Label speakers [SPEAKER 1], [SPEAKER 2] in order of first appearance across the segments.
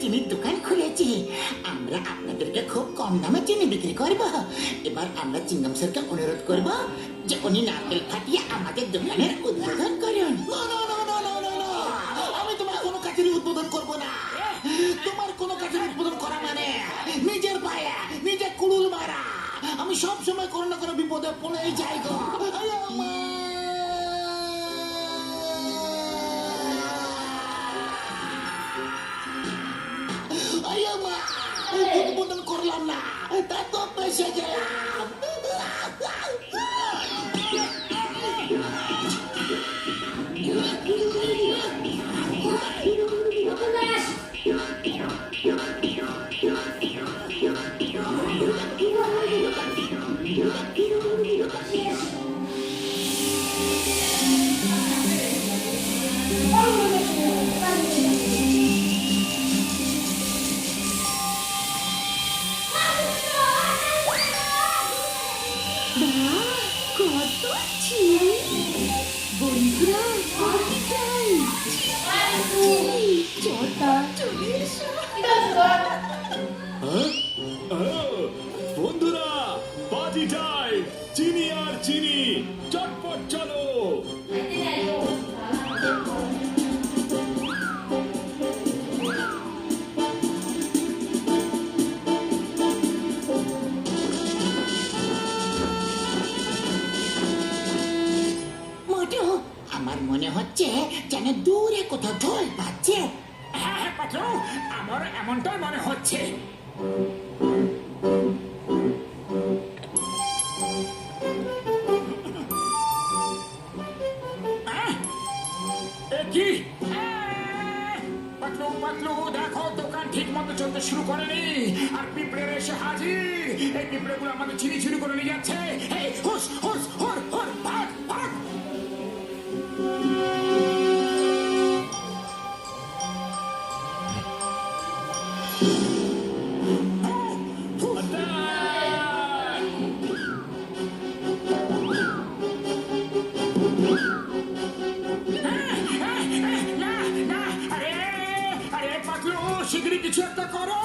[SPEAKER 1] চিনির দোকান খুলেছি। আমরা আপনাদেরকে খুব কম দামে চিনি বিক্রি করব। এবার আমরা চিংগাম স্যারকে অনুরোধ করব যে উনি নারকেল ফাটিয়ে আমাদের দোকানের উদ্বোধন করুন।
[SPEAKER 2] আমি তোমার কোনো কাজের উদ্বোধন করব না। তোমার কোনো কাজের উদ্বোধন করা মানে নিজের পায়ে, নিজে কুড়ুল মারা। আমি সব সময় কোনো না কোনো বিপদে পড়েই যাই গো। Ayo mah, ibu
[SPEAKER 3] dan korlana, tato pesya jalan. Oh! চটা চলে এসো
[SPEAKER 4] বন্ধুরা
[SPEAKER 1] হচ্ছে যেন দূরে কোথাও ঢোল পাচ্ছে
[SPEAKER 5] আমার এমনটাই মনে হচ্ছে। দেখো, দোকান ঠিক মতো চলতে শুরু করেনি। আর পিঁপড়ে এসে হাজির। এই পিঁপড়েগুলো আমাদের চিনি শুরু করে নিয়ে যাচ্ছে। হুস হুস হুর হুর আরে পাতলু শিগগিরই কিছু একটা করো।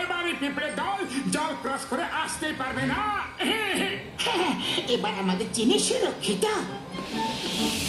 [SPEAKER 5] এবারে পিঁপড়ে জল ক্রস করে আসতেই পারবে না।
[SPEAKER 1] হ্যাঁ, এবার আমাদের চিনি সুরক্ষিত Thank you.